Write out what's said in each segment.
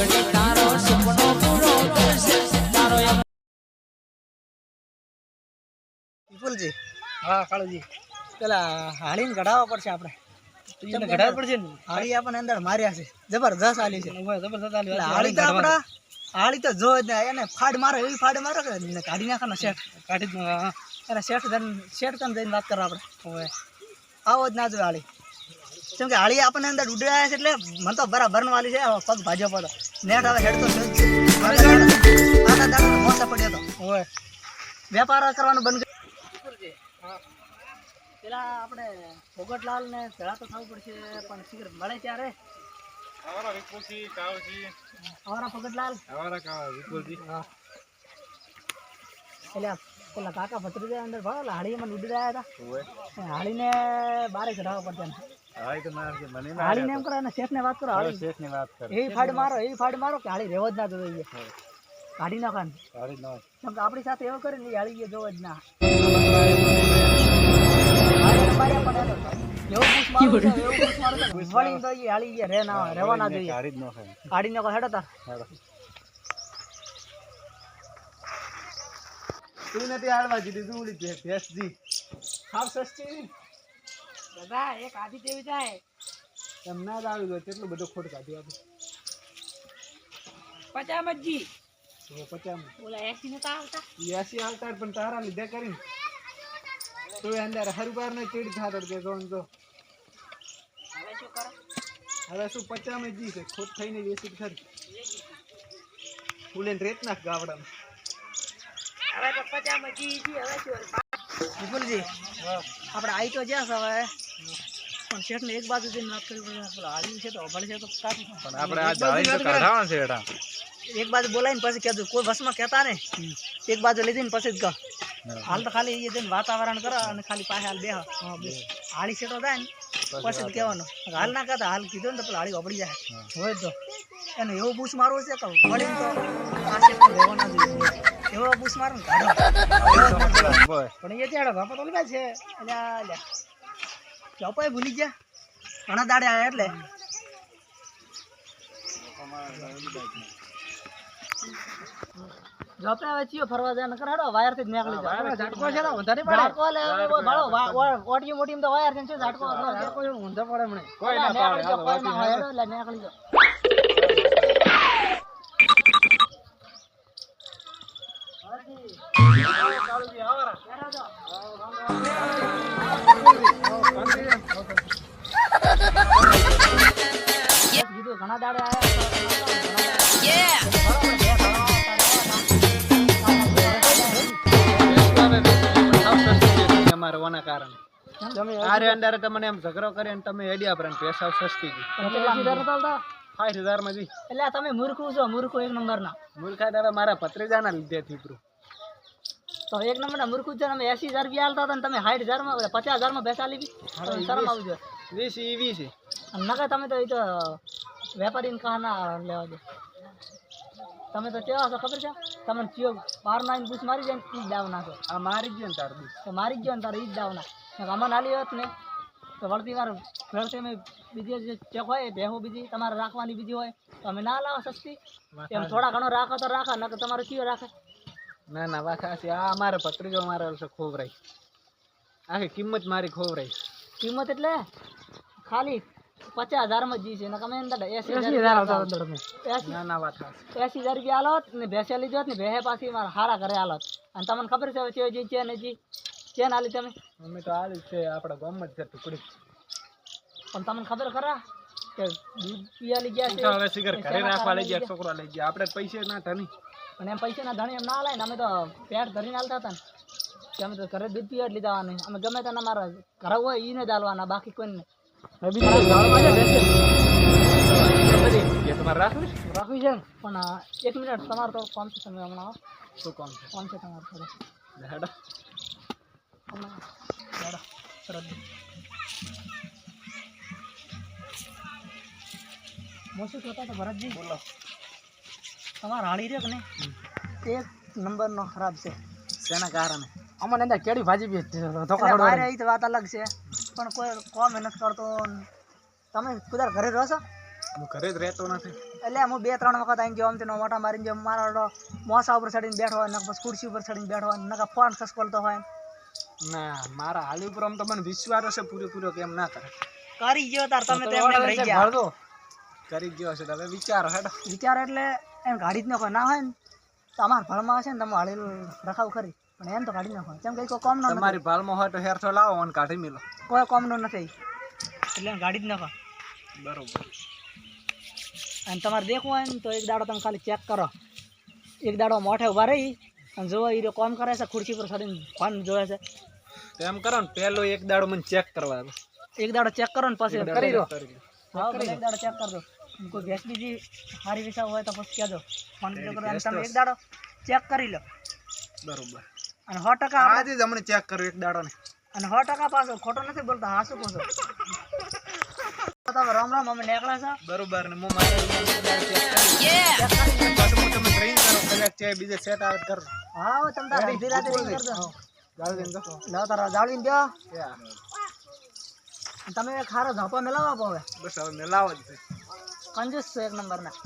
ફોગટ તારો સપનો પૂરો કરશે તારો વિપુલજી હા કાળુજી. પેલા હાળીને કઢાવવા પડશે આપણે. એને પડશે ને? હાળી આપણને અંદર માર્યા છે. જબરજસ્ત હાલી છે. હાળી તો આપણા. હાળી તો જો એને ફાડ મારે એવી ફાડ મારે કે શેઠ. કાઢી જ ન- હા. એને શેઠ શેઠ કરીને જઈને વાત કરવા આપણે. હવે આવો જ ના જોઈએ હાળી. કેમ કે હાળી આપણને અંદર ઉડાયા છે એટલે મને તો બરાબર વાલી છે પગ ભાજ્યો પડો. નેટ હવે હેડ તો છે જ. આના દાડા મોસા પડ્યો હતો વેપાર કરવાનું બંધ પેલા આપણે ભોગટલાલ ને ભેળા તો થવું પડશે પણ સિગરેટ મળે ત્યારે? અમારા વિપુલજી કાવજી અમારા ભોગટલાલ અમારા વિપુલજી. હા. એટલે પેલા કાકા ભત્રીજા અંદર ભાવ હાડી મને ઉડી રહ્યા હતા હાડીને બારે ચઢાવવા પડશે ને હાડીને એમ કરો અને શેઠને વાત કરો હાળી. શેઠની વાત કરો. એ ફાડ મારો એ ફાડ મારો કે હાળી રેવો જ ના જોઈએ. કાઢી નાખો ને કાઢી નાખો આપણી સાથે એવું કરીને હાળી ગયો જોવો જ ના. તો. ના ના ન નથી હાલવા જીધી તું ભેંસજી. સસ્તી. દાદા એક આધી દેવી જાય એમ ના જ આવી ગયો કેટલું બધું ખોટ કાઢી આપે પચામજી તો પચામ ઓલા એસી નતા આવતા. એસી આવતા પણ તારા લીધે કરીને. તું અંદર હરબાર ને ચીડ થાતો કે કોણ તો? હવે શું કરો? હવે શું પચામે જી છે? ખોટ થઈને વેસી ખરી. ફૂલે રેત નાખ ગાવડામાં. હવે તો પચામતજી જી હવે શું? વિપુલજી. આપણે આવી તો જ્યાં છે હવે. પણ શેઠને એક બાજુ જઈને વાત કરી હાલી છે તો અભળ છે તો પણ આપણે આ જાળી તો કાઢાવાનું છે એટા એક બાજુ બોલાવીને પછી કહેતું કોઈ વસમાં કહેતા ને એક બાજુ લીધી ને પછી જ કહો હાલ તો ખાલી એ જઈને વાતાવરણ કરો અને ખાલી પાસે હાલ બેહ. હાળી તો થાય ને. પછી જ કહેવાનું. હાલ ના કહેતા હાલ કીધું ને તો પેલા હાળી વપડી જાય. હોય તો એને એવો બૂસ મારવો છે તો વળીને તો આ રહેવો જોઈએ. એવો બુસ મારો ને કાઢો પણ એ ત્યાં બાપા તો લીધા છે. એટલે ભૂલી ગયા. ઘણા દાડે આવ્યા એટલે. જોપે હવે ચિયો ફરવા જાય નકર હેડો વાયરથી જ નીકળી જાય. ઝાટકો છે તો વધારે પડે. ઝાટકો લે ભાળો ઓટી મોટી તો વાયર છે ઝાટકો ઝાટકો ઊંધો પડે મને કોઈ ના પાડે, ના એટલે નીકળી જાઓ ઘણા દાડે અમારે ઓના કારણે આરે અંદર તમને એમ ઝઘડો કરી અને તમે હેડિયા પર પૈસા સસ્તી. ગઈ સાઠ હજારમાં એટલે તમે મૂર્ખું છો મૂર્ખું એક નંબર ના મૂર્ખા દાદા મારા ભત્રીજાના લીધે થીપરું તો એક નંબર ના મૂર્ખું છે તમે એસી હજાર રૂપિયા હાલતા હતા ને તમે સાઠ હજારમાં પચાસ હજારમાં બેસા લીધી શરમ આવી જોઈએ વીસ ઈ વીસ નકર તમે તો એ તો વેપારી ને ના લેવા દો. તમે તો કેવા છો ખબર છે? તમે ચિયો બાર ના પૂછ મારી જાય ને ઈ જ દાવ નાખો. આ મારી ગયો ને તાર દી તો મારી ગયો ને તારે ઈ જ દાવ નાખ. આમાં નાલી હોત ને તો વળતી વાર વળતી અમે બીજી જે ચેક હોય ભેહો બીજી તમારે રાખવાની બીજી હોય તો અમે ના લાવો સસ્તી. એમ થોડા ઘણો રાખો તો રાખો નકર તમારે કયો રાખે. ના ના વાત સાચી. આ અમારે પત્રીજો મારે ખોવરાઈ આખી કિંમત મારી ખોવરાઈ કિંમત એટલે ખાલી પચાસ હજારમાં જી છે ને તમે અંદર એસી હજાર ના ના વાત એસી હજાર રૂપિયા આલો ને ભેસે લીધો ને ભેહે પાછી મારા હારા ઘરે આલો અને તમને ખબર છે હવે છે ને જી ચેન આલી તમે? મમ્મી તો આલી છે આપણા ગામમાં જ છે ટુકડી. પણ તમને ખબર ખરા કે દૂધ પીવા લઈ ગયા છે હવે સિગર ઘરે રાખવા લઈ ગયા છોકરા લઈ ગયા. આપણે પૈસે ના ધણી. અને એમ પૈસાના ધણી એમ ના લાય ને અમે તો પેટ ધરીને આલતા હતા ને. કે અમે તો ઘરે દૂધ પીવા જ લીધા આવવાનું અમે ગમે તેના મારા ઘરે હોય એને જ આલવાના બાકી કોઈ નહીં. એ તમારે રાખવું? છે? ને પણ એક મિનિટ તમારે તો કોમ છે તમે હમણાં શું કામ છે? કોમ છે તમારે? હેડો, તરત. હું શું કહેતો હતો ભરતજી બોલો. તમારા હાળી રહ્યો કે નહીં? એક નંબરનો ખરાબ છે. તેના કારણે? અમને અંદર કેડી ભાજી બી મારે એ તો વાત અલગ છે. પણ કોઈ કોમ મહેનત કરતો. તમે કુદર ઘરે રહો છો? હું ઘરે જ રહેતો નથી. એટલે હું બે ત્રણ વખત આવીને ગયો આમ તેનો મોટા મારીને જો મારો મોસા ઉપર ચડીને બેઠો હોય નકર ખુરશી ઉપર ચડીને બેઠો હોય નકર ફોન ખસકોલતો હોય. ના મારા હાલી ઉપર આમ તો વિશ્વાસ હશે પૂરેપૂરો કેમ ના કરે. કરી ગયો તાર તમે તો તો એમને રહી ગયા. ભરદો. કરી ગયો છે તો હવે વિચારો હેડો. વિચાર એટલે એમ ગાડી જ નાખો ના હોય ને તો અમારા ભળમાં હશે ને તમે હળેલું રખાવ ખરી. પણ એમ તો ગાડી નાખો. કેમ કે કોઈ કોમ ન તમારી ભાળમાં હોય તો હેરથો લાવો અને કાઢી મેલો. કોઈ કોમનો નથી. એટલે ગાડી જ નાખો. બરોબર. અને તમારે દેખવું હોય ને તો એક દાડો તમે ખાલી ચેક કરો. એક દાડો મોઢે ઊભા રહી અને જોવો એ કોમ કરે છે ખુરશી પર ચડીને ફોન જોવે છે. તો એમ કરો ને પેલો એક દાડો મને ચેક કરવા દો. એક દાડો ચેક કરો ને પછી કરી દો. કરી. હા એક દાડો ચેક કરજો કોઈ ગેસ બીજી સારી વિસાવ હોય તો પછી કહેજો. ફોન કરો તમે એક દાડો ચેક કરી લો. બરોબર. અને સો ટકા આજે જ હમણાં ચેક કર્યો એક દાડો ને અને સો ટકા પાછો ખોટો નથી બોલતો હા શું કહો તમે રામ રામ અમે નીકળ્યા છો. બરોબર ને હું મારે કરી. પાછું હું તમને drink કરો કદાચ છે બીજે સેટ આવે કરો. હા તમે તાર રાતે. લાવ તારા જાળવીને દો તમે ખારો ઝાપો મેલાવો આપો હવે. બસ હવે મેલાવો જ છે. કંજૂસ છે એક નંબરના.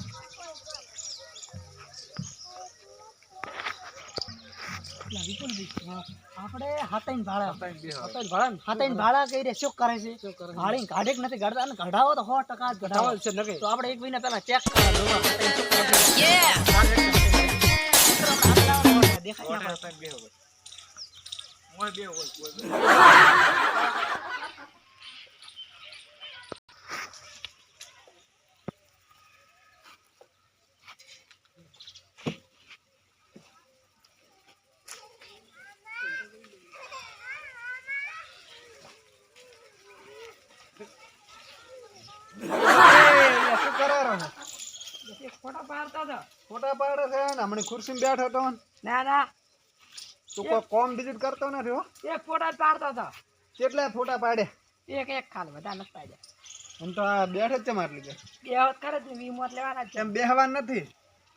આપણે હાથાઈને ભાડા ભાડા ને? ભાડા કઈ રે શું કરે છે? ભાડી કાઢે નથી કાઢતા અને કઢાવો તો સો ટકા જ કઢાવો છે નકે તો આપણે એક મહિના પહેલા ચેક કરવા જોવા હાથાઈને શું કરે છે. દેખાય પડે. શું કરારો ને? ફોટા પાડતા હતા ફોટા પાડે છે ને હમણાં ખુરશી બેઠો હતો ના ના તું કોઈ કોમ વિઝિટ કરતો નથી હો. એક ફોટા પાડતો હતા. કેટલા ફોટા પાડે? એક એક ખાલી બધા નથી પાડ્યા. હું તો આ બેઠ જ છે માટલી લીધે. બે વખત કરે જ ને વી લેવાના છે. એમ બેહવા નથી?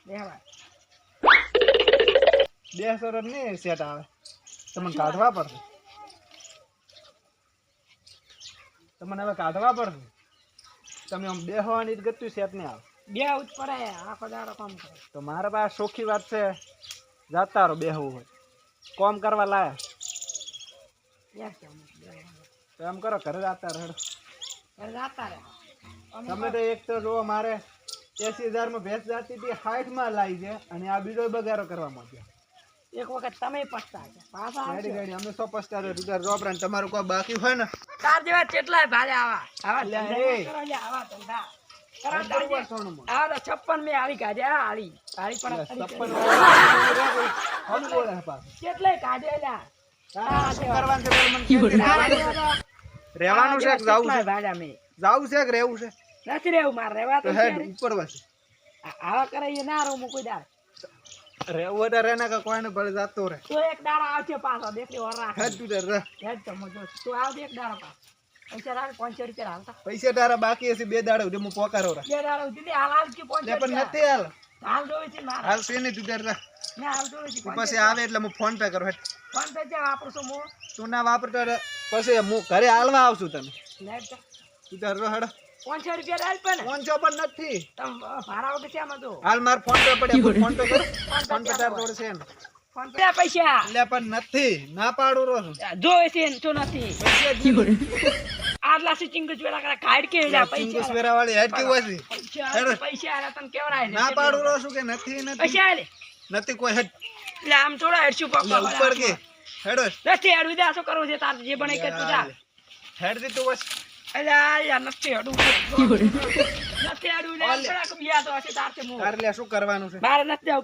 બેહવા બે જ નહીં સેટ આવે. તમને કાઢવા પડશે. તમને હવે કાઢવા પડશે? તમે આમ બેહવાની જ ગતું સેટ નહીં આવે. બે જ પડે આખો દાડો કામ કરે. તો મારા પાસે સોખી વાત છે જાતા બેહવું હોય. કોમ કરવા લાયા? તો એમ કરો ઘરે જતા રહે. તમે તો એક તો જુઓ મારે એસી હજારમાં ભેંસ જાતી હતી સાઠમાં લાવી છે અને આ બીજો બગારો કરવા માંડ્યો. એક વખત તમે પસ્તા પાછા ગાડી. ગાડી અમે સો પચાસ રૂપિયા રોપડા ને તમારું કોઈ બાકી હોય ને? તાર જેવા કેટલાય ભાડે આવા. આવા ધંધા આવા ધંધા. છપ્પન મેં આવી પણ એટલે છે જાવું છે? ભાડા મેં. જાવું છે કે રહેવું છે? નથી રહેવું મારે રહેવા તો તો હેડ ઉપર બસ આવા કરે એ ના રહું કોઈ દાડ રહેવું તો રહે ને કે કોઈને ભલે જાતો રહે. તો એક દાડા આવશે પાછો દેખલી ઓર રાખ હેડ તું તાર હેડ તો મજો. તું આવ એક દાડો પાછો. પૈસા તારા બાકી હશે બે દાડા સુધી હું પોકારો બે દાડા દીધી હાલ હાલ કે પાંચસો પણ નથી હાલ. હાલ જોવે છે મારે. હાલ છે નહીં તું તાર રહ. હાલ જોવે છે પછી આવે એટલે હું ફોન પે કરું ફોન પે વાપરશું વાપરું છું હું તું ના વાપરતો પછી હું ઘરે હાલવા આવશું તને. લેટ તું. તાર હેડ. પાંચસો રૂપિયા પણ. નથી. તમે ભાડા વગર છે તો? હાલ માર ફોન પે પડ્યા ફોન પે કર. ફોન પે તાર જોડે છે પૈસા. પણ નથી. ના પાડું રહો જોવે છે તો નથી. પૈસા જ નથી. આટલા સી ચિંગુસ વેલા કરે કાઢ કે લ્યા ચિંગુસ વેરા વાળી હેડ કેવું હશે પૈસા હેડ. તને કેવરાય ના પાડું રો શું કે નથી નથી. પૈસા આલે નથી કોઈ હેડ. એટલે આમ થોડા હેડશું લે પપ્પા ઉપર કે. હેડો. નથી હેડ વિદાસો શું કરવું છે તાર જે બને કે તું જા. હેડ દી તું બસ.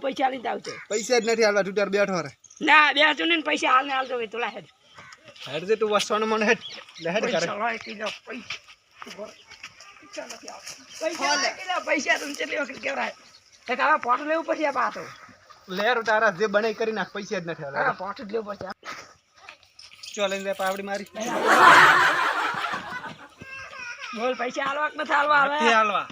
પૈસા લઈને આવશે પૈસા જ નથી હાલવા તું બેઠો રે. ના બે ને પૈસા હાલ ને હાલ તું હેડ. હેડ દી તું વસવાનું મને હેડ. હેડ કરે પૈસા પૈસા. પૈસા નથી આવતા. પૈસા લાય કિલો પૈસા તું કેટલી વખત કેવરાય એક હવે પોટ લેવું પડશે આ પાછો. લેર તારા જે બને કરી નાખ પૈસા જ નથી હાલવા પોટ જ લેવું પડશે. ચો લઈને લે પાવડી મારી. બોલ પૈસા હાલવા કે નથી હાલવા હવે? હાલવા.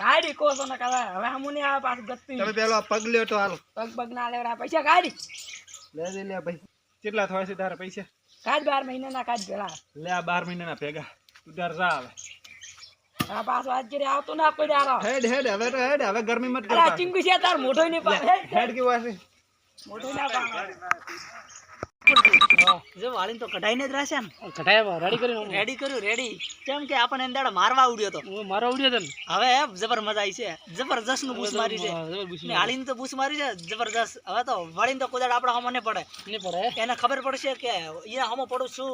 કાઢી કોસો ને કહેવાય હવે હમું નહીં આવે પાછું ગત્તી. તમે પેલો પગ લ્યો તો હાલ. પગ પગ ના લેવડા પૈસા કાઢી લે દે લે ભાઈ. કેટલા થવા છે તારા પૈસા? કાઢ બાર મહિનાના કાઢ પેલા. લે આ બાર મહિનાના ભેગા. તું તાર જા આવે આ પાછો આજ જરે આવતો ના કોઈ દાડો હેડ હેડ હવે તો હેડ હવે ગરમી મત આ કરતા. છે તાર મોઢો નહીં પાસે હેડ કેવું હશે? મોઢો ના પાડે. જો વાળીને તો કઢાઈને જ રહેશે ને કટાયા રેડી કરીને રેડી કર્યું રેડી કેમ કે આપણને એને મારવા આવડ્યો તો. હું મારો ઉડ્યો તને હવે જબર મજા આવી છે. જબરજસ્તનું બૂસ મારી છે. ને તો બૂસ મારી છે. જબરજસ્ત. હવે તો વળીને તો કુદાડ આપણા હમો નહીં પડે. નહીં પડે? એને ખબર પડશે કે અહીંયા હમો પડું શું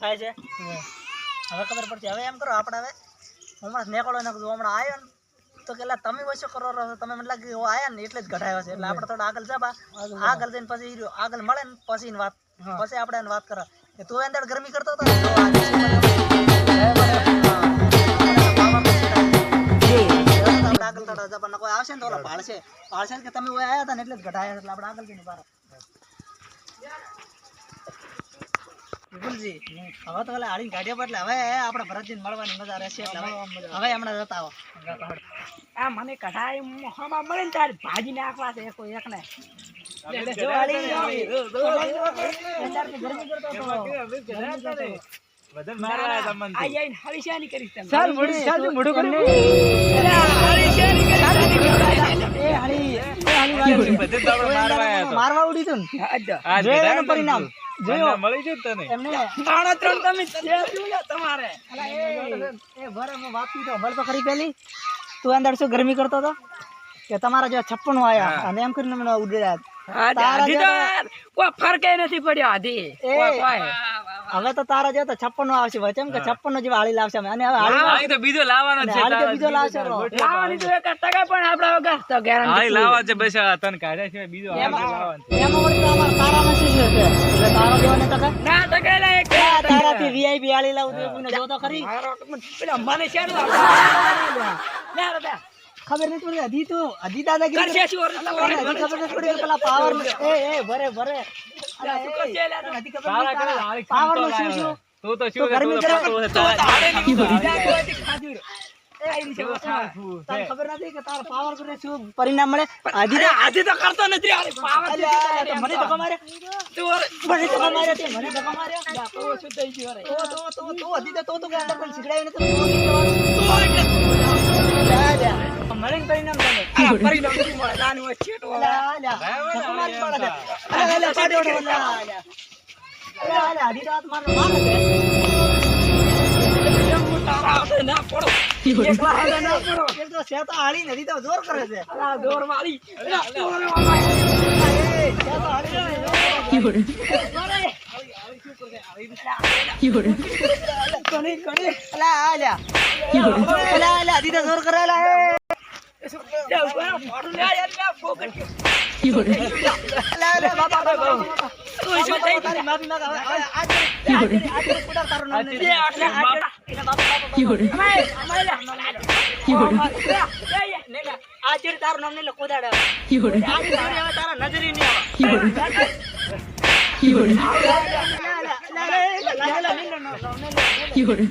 થાય છે. હવે. ખબર પડશે. હવે એમ કરો આપણે હવે. હમણાં નીકળો ને હમણાં આવ્યો ને. તો કે તમે વસો કરો રહો. તમે મને લાગે આયા ને એટલે જ ઘટાયો છે. એટલે આપણે થોડા આગળ જવા આગળ જઈને પછી. આગળ મળે ને પછી વાત. પછી આપણે એને વાત કરા. કે તું અંદર ગરમી કરતો હતો ને? જો આ દિવસે મને આગળ થોડા જા કોઈ આવશે ને તો ભાળશે ભાળશે કે તમે ઓય આયા હતા ને એટલે જ ઘટાયા એટલે આપણે આગળ જઈને બાર વિપુલજી હવે તો ઓલા હાડીને કાઢ્યા પર એટલે હવે આપણે ભરતજીને મળવાની મજા રહેશે એટલે હવે હમણાં જતા આવો. આ મને કઢાઈ મોહામાં મળે ને તારે ભાજી નાખવા છે કોઈ એક જો. મારવા ઉડી તું ને. જોયું એનું પરિણામ. જોયો. એમને ત્રણ ત્રણ તમે તમારે? એ એ ભરે હું વાત કરી તો ભર તો ખરી પેલી. તું અંદર શું ગરમી કરતો હતો? કે તમારા જેવા છપ્પન આયા અને એમ કરીને મને ઉડ્યા તારા નથી પડ્યો હવે તો તારા જેવા તો છપ્પન આવશે કે છપ્પન જી હાળી લાવશે અને હવે તો બીજો લાવવાનો અને બીજો લાવશે લાવવાની તો એક ટકા પણ આપડા વગર તો ગેરંટી લાવવા છે બસ આ કાઢ્યા છે બીજો લાવવાનો વળી શું છે. એટલે તારા જેવાને તો ના ટકા લા એક આ તારાથી VIP હાળી લાવું તો જો તો ખરી. મારો પેલા મને છે ને ના. ખબર નથી પડતી હજી તો હજી દાદાગીરી કરશે શું ખબર નથી પડી પેલા પાવર એ એ ભરે ભરે કરશે ખબર પાવરનું શું શું તું તો તો શું ગરમી કરે તો તારે નહીં બીજા કોઈ ખાધું એ આઈ રીતે તું ખાધું છે. તને ખબર નથી કે તારા પાવર કરે શું પરિણામ મળે આજે તો કરતો નથી મને ધક્કો માર્યો મને ધક્કો માર્યો તે તો શું થઈ ગયું તો તો તો તો હજી તો તો તો કે અંદર પણ શીખડાયું નથી અલ્યા. મળીને પરિણામ તમે પરિણામ નથી મળે? નાનું હોય છેટું છે. માર હું ના ના જોર કરે છે. અલા મારી અલા દોર મારી એ, છે તો જોર કરેલા છે. કોની કોની અલ્યા, અલ્યા. અલ્યા, અલ્યા, હજી તો જોર કરે, અલ્યા, એ. તે ઉપર ફોડું લે યાર લે ફોકટ અલ્યા, અલ્યા, બાપા, બાપા, બાપા. તું શું થઈ ગયું તારી માફી માંગ. હવે, હવે, આજ કરી, આજ કરી, આજ કરી, કુડાર તારું નામ નહીં. એ આટલે આજ કરી, એટલે બાપા, બાપા, બાપા. અમાય અમાય લે લે, લે. આજ કરી તારું નામ નહીં લે, કુદાડ હવે. આજ કરી હવે તારા નજરે નહીં આવે. અલ્યા, અલ્યા, અલ્યા,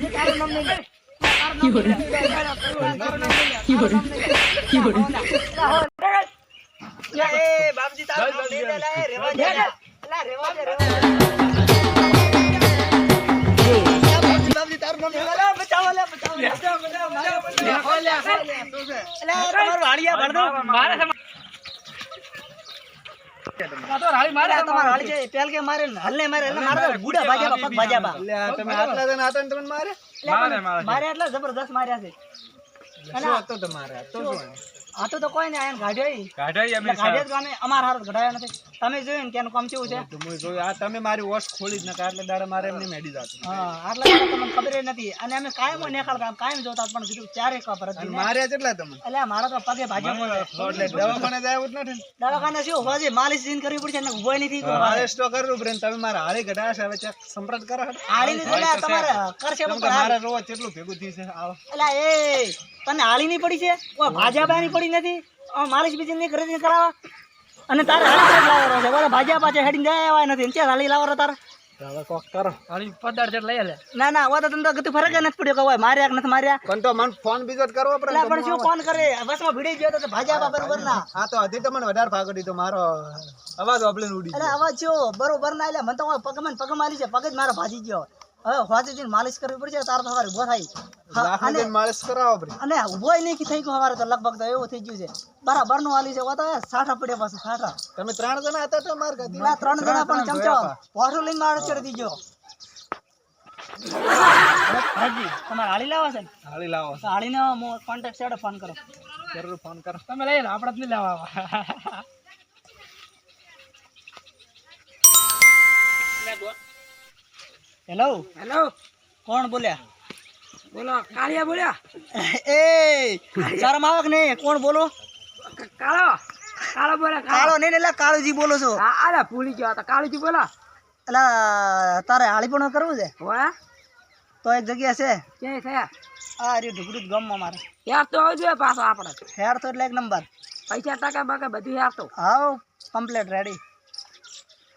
મારે આટલા જબરદસ્ત માર્યા છે. હતું તમારે? આ તો આ તો તો કોઈ ને આયા ઈ. કાઢ્યા એટલે ગાઢ્યો ગામે અમારા હાથ ઘડાયા નથી. તમે જોયું ને કે એનું કામ કેવું છે? તો મેં જોયું, આ તમે મારી વોશ ખોલી જ નતા એટલે દાડા મારે એમને મેડી જાતું હા આટલા તમને ખબર નથી. અને અમે કાયમ નીકળતા કામ કાયમ જોતા પણ કીધું ચારે હતી અને ને. કેટલા તમને એટલે મારા તો પગે ભાજે એટલે દવાખાને જાય જ નથી. દવાખાને શું હોજે માલિશ જીન કરવી પડશે ને ઊભો નથી તો મારે સ્ટો કરું બ્રેન તમે મારા હારે છે હવે ચેક સંપ્રત કરો. હાળી ની એટલે તમારે કરશે પણ કે રોજ કેટલું ભેગું થયું છે આવો એટલે એ તને હાળી ની પડી છે? કોઈ ભાજ્યા ની પડી નથી? માલિશ બીજી ની ખરીદી કરાવવા અને તારે હાલી લાવવાનો છે. બોલે ભાજ્યા પાછે હેડીને જાય એવા નથી. ને હાળી લાવવાનો તારે? હવે કોક કરો. હાલી પદાર્થ લઈ લે ના ના હવે તો તને તો કીધું ફરક ય નથી પડ્યો કે હોય માર્યા કે નથી માર્યા? પણ તો મને ફોન બીજો કરવો પડે ને પણ શું ફોન કરે? બસમાં ભીડી ગયો તો ભાજ્યા બરોબર ના હા તો હજી તમને વધારે ભાગ દીધો મારો અવાજ ઓપલીને ઉડી અવાજ જો બરોબર ના એટલે મને તો કોઈ પગ પગ મારી છે. પગ જ મારો ભાજી ગયો. હવે હોજે જઈને માલિશ કરવી પડશે તાર તો હવારે ઊભો થાય. અને માલિશ કરાવો પડી અને ઉભોય નહીં કે થઈ ગયો હવારે તો લગભગ તો એવું થઈ ગયું છે. બરાબરનું હાલી છે ઓ સાઠા પડ્યા પાસે સાઠા. તમે ત્રણ જણા હતા તો માર ખાતી પેલા ત્રણ જણા પણ ચમચો. જોયા લઈને મારે ચડી દીજો. ભરતજી તમારે હાળી લાવો છે? હાળી લાવો હાળીને કોન્ટેક્ટ સેડ ફોન કરો. જરૂર ફોન કરો. તમે લઈ લો આપણે જ નહીં લેવા હેલો હેલો કોણ બોલ્યા? બોલો કાળિયા બોલ્યા? એ શરમ આવક નહીં? કોણ બોલો? કાળો? કાળો બોલ્યા કાળો. નહીં એટલે કાળુજી બોલો છો. અરે ભૂલી ગયો. તો કાળુજી બોલો. એટલે તારે હાળી પણ કરવું છે? હોય તો એક જગ્યા છે. ક્યાંય થયા આ રે ઢુકડું ગમમાં મારે. યાર તો આવજો પાછો આપણે. હેર તો એટલે એક નંબર. પૈસા ટકા બકા બધું યાર તો આવ કમ્પ્લેટ રેડી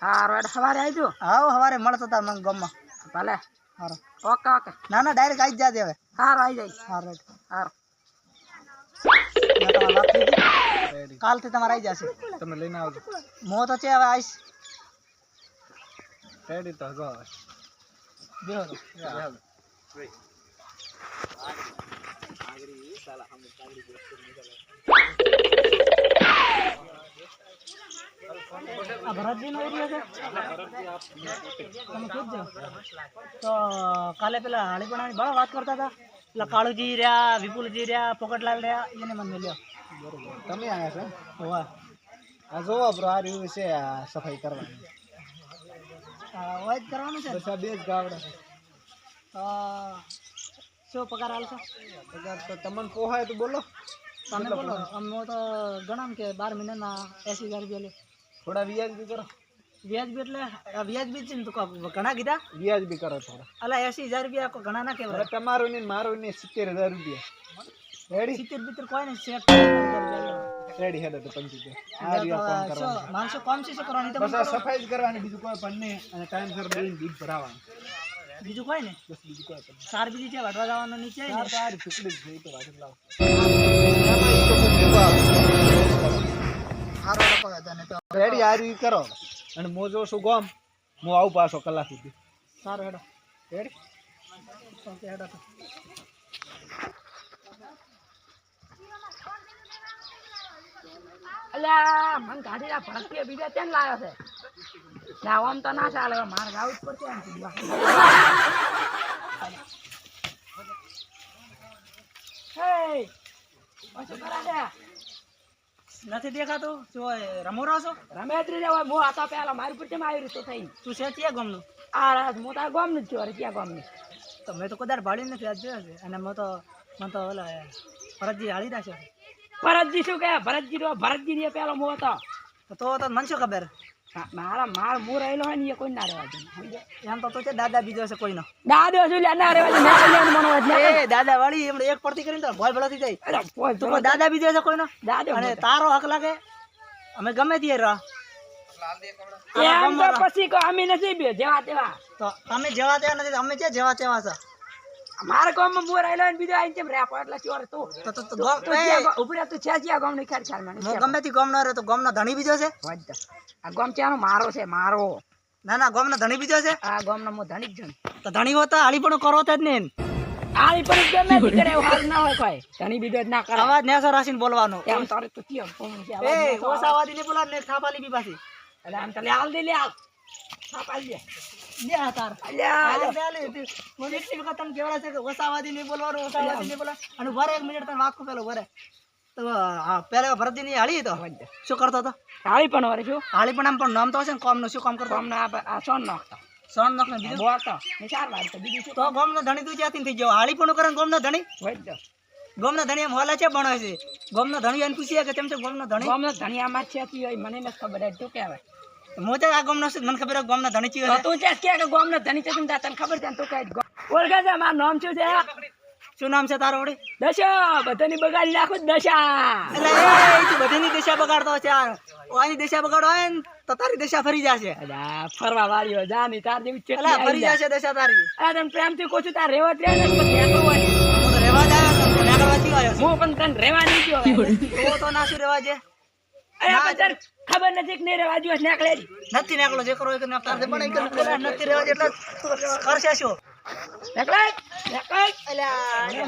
હા રોડ સવારે આવજો આવ સવારે મળતો તાર મને ગામમાં. ભલે હારો ઓકે ઓકે ના ના ડાયરેક્ટ આવી જ જાજે હવે હારું આવી જાય હા રાઈટ હારું રેડી કાલથી તમારે આવી જશે તમે લઈને આવજો હું તો છે હવે આવીશ રેડી તો જો હવે. બેહો તો. આ ભરતજીનો એરિયો છે? તમે ખુદ જો તો કાલે પેલા હાળીપણાની બહુ વાત કરતા હતા? પેલા કાળુજી રહ્યા વિપુલજી રહ્યા પોકટલાલ રહ્યા એને મને મળ્યો. બરોબર તમે આયા છો? હોવા. આ જોવો બ્રો આ રહ્યું છે આ સફાઈ કરવાની. હોય જ કરવાનું છે ને? બસ આ બે જ ગાવડા છે. શું પગાર હાલશે પગાર તો તમને પોહાય તો બોલો. તમે બોલો અમે તો ગણામ કે બાર મહિનાના એસી હજાર રૂપિયા લે. થોડા વ્યાજ બી કરો. વ્યાજ બી એટલે વ્યાજબી છે ને તો ઘણા કીધા? વ્યાજ બી કરો થોડા. અલા એસી હજાર રૂપિયા ઘણા ના હવે કહેવાય તમારું ને મારું ને સિત્તેર હજાર રૂપિયા. રેડી સિત્તેર બીતેર કોઈ ને સેટ રેડી હેડો તો પંચોતેર આ રહ્યો ફોન કરવાનો. માણસો કોમ છે કરવાની? બસ સફાઈ જ કરવાની બીજું કોઈ પણ નહીં. અને ટાઈમસર બિલ બીજ ભરાવાનું. બીજું કોઈ ને? બસ બીજું કોઈ પણ સાર બીજી છે વાટવા જવાનો નીચે જ તો લાવો. રેડી આ રીત કરો. અને મોજો શું ગોમ હું આવું પાછો કલાક સુધી. સારું હેડો. રેડી? ઓકે હેડો અલ્યા મન ગાડીના ભડકે બીજા કેમ લાવ્યો છે. ના આમ તો ના ચાલે મારે ગાવું જ પડશે નથી દેખાતું? શું રમો રહો છો? રમે રે હવે હું હતા પેલા મારી પર કેમ આવી રીતે થઈ તું છે ક્યાં ગામનું? આ રાત હું તારા ગામનું જ છું અરે ક્યાં ગામનું. તો મેં તો કદાચ ભાડી નથી આજ છે. અને મેં તો મને તો ઓલા ફરજી હાળી રાખ્યો. ભરતજી શું કે ભરતજી તો ભરતજી ને પેલો મો હતો. તો તો મને શું ખબર? મારા માર હું રહેલો હોય ને એ કોઈ ના રહેવા દે. એમ તો તો છે દાદા બીજો છે કોઈનો. દાદો શું લ્યા ના રહેવા દે. મેં કલ્યાણ મનો જ એ દાદા વાળી એમણે એક પડતી કરીને તો ભોય ભળો થઈ. જાય અરે તો દાદા બીજો છે કોઈનો? દાદો અને તારો હક લાગે? અમે ગમે તે રહો. એમ તો પછી અમે નથી બે જેવા તેવા. તો તમે જેવા તેવા નથી અમે છે જેવા તેવા છે. મારા ગામમાં બોર આવેલો ને બીજો આઈને કેમ રેપો એટલે ચોર તો? તો તો ગમ- તું એ, જ્યાં ગા- ઉપરે તું છે જ્યાં ગામની ખેર ખ્યાલ મને હું ગમે તે ગામનો રહ્યો તો ગામનો ધણી બીજો છે? આ ગામ ચાનો મારો છે મારો. ના ના ગામનો ધણી બીજો છે? આ ગામનો હું ધનિક છું તો ધણી હોતા હાળી પણ કરો જ કરે ના હોય કોઈ. ધણી બીજો જ ના કરે. અવાજ નેસો રાખીને બોલવાનો. એમ તારે તું કેમ કોણ છે? એ અવાજ નતો ઓછા અવાજી નહીં બોલાવ ને થાપાલી બી પાછી. એટલે આમ તો હાલ દે લે હાલ. થાપ હાલ દે લે આ તાર અલ્યા હાલે, હાલે, તે- મને એટલી વખત તને કહેવાય છે કે ઓછા નહીં બોલવાનું ઓછા નહીં બોલવાનું. અને વરે એક મિનિટ તમે વાત પેલો ભરે પેલા ભરતજી ની હાળી તો. શું કરતો હતો? હાળી પણ વરે શું? હાળી પણ આમ પણ નામ તો હશે ને શું કામ કરતો? આ આ સોન નાખતો. સોન બીજું? બોલતો. ને ચાર બીજું શું તો ગામનો ધણી તું થઈ ગયો? હાળી પણ કરે ને ગામનો ધણી? હોય જ ગામનો ધણી એમ હોલે છે ભણે છે? ગામનો ધણી એને પૂછીએ કે તેમ છે ગામનો ધણી? ગામનો ધનિયામાં છે તી હોય મને નથી ખબર તું કહેવાય. હું તો આ ગામનો છું મને ખબર ગામનો ધણી છે. તું છે કે ગામનો ધણી છે? તું તને ખબર છે? તું કઈ ઓળખે છે? મારું નામ શું છે? શું નામ છે તારો વળી? દશા. બધાની બગાડી નાખું દશા. એ તું બધાની દશા બગાડતો છે આ ઓની દશા બગાડો હોય ને તો તારી દશા ફરી જશે. અલા ફરવા વાળીઓ જા ની તાર જેવી એટલે અલા ફરી જશે દશા તારી. અલા તને પ્રેમથી કહું છું તાર રેવા જ રહે ને તો રહેવા જ આવ્યો છું હું પણ તને રેવા નહીં ગયો તો તો ના શું રહેવા છે અરે પણ તાર ખબર નથી કે નહીં રેવા દિવસ નેકળે નથી નાખલો જે કરો એ કરીને તારથી બનાવી કરીને નથી રેવા એટલે અલ્યા અરે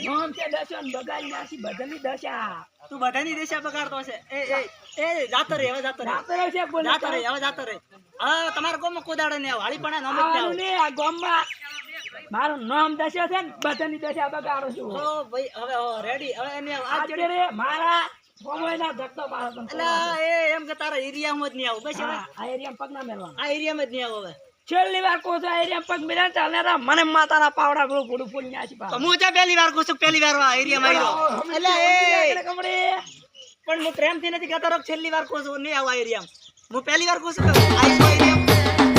નામ છે દશા ને બગાડી નાખી બધાની દશા. તું બધાની દેશા બગાડતો છે એ એ એ જાતો રે હવે જાતો રે રાત્રે છે બોલે જાતો રે હવે જાતો રે હા તમારા ગામમાં કોદાડે નહીં આવે હાળી પણ નામ જ આવવાનું નહીં નહીં આ ગામમાં. મારું નામ દશા છે ને બધાની દશા બગાડું છું. ઓ ભાઈ હવે રેડી હવે એને આ ચડી મારા ગોમોયના ધક્કો પાડો તમે અલા એ એમ કે તારા એરિયામાં જ નહીં આવું. બસ આ એરિયામાં પગ ના મેળવાના આ એરિયામાં જ નહીં આવું હવે. છેલ્લી વાર કહું છું આ પગ મેળવ્યા ચાલે રા મને માતાના પાવડા પેલું ફૂલી. હું ત્યાં પહેલી વાર કહું છું પહેલી વાર આ એરિયામાં આવ્યો. એટલે એ કમળી. પણ હું પ્રેમથી નથી કહેતો રોક છેલ્લી વાર કહું છું નહીં આવું એરિયા એરિયામાં. હું પહેલી વાર કહું છું કે આ એરિયામાં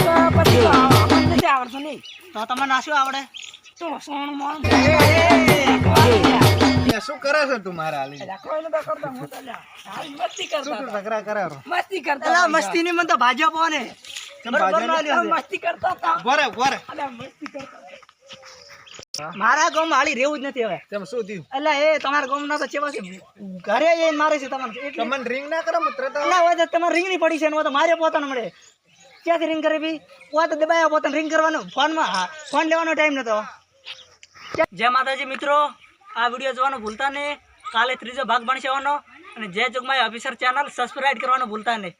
તો પછી નથી આવડતું નહીં. તો તમને ના શું આવડે? તો સોણ મોણ શું કરે છે તું મારા આલી કોઈ નતો કરતો, હું તો મસ્તી કરતા ઝઘડા મસ્તી કરતો અલા મસ્તી ની મને તો ભાજપ ને. કેમ બરોબર ભાજપ ના લ્યો છે. મસ્તી કરતો હતો. બોરે બોરે અલા, મસ્તી કરતો મારા ગામ હાલી રહેવું જ નથી હવે. તેમ શું થયું? એટલે એ તમારા ગામના તો ચેવા છે ઘરે જઈને મારે છે તમને તમને રિંગ ના કરો મિત્ર તો. એટલે હવે તમારે રિંગની પડી છે ને તો મારે પોતાને મળે. ક્યાંથી રિંગ કરી બી ઓ તો દબાયા પોતાને રિંગ કરવાનો. ફોનમાં માં ફોન લેવાનો ટાઈમ નતો. જય માતાજી મિત્રો. આ વીડિયો જોવાનું ભૂલતા નહીં. કાલે ત્રીજો ભાગ ભણશેવાનો અને જય જોગમાય ઓફિસર ચેનલ સબસ્ક્રાઈબ કરવાનું ભૂલતા નહીં.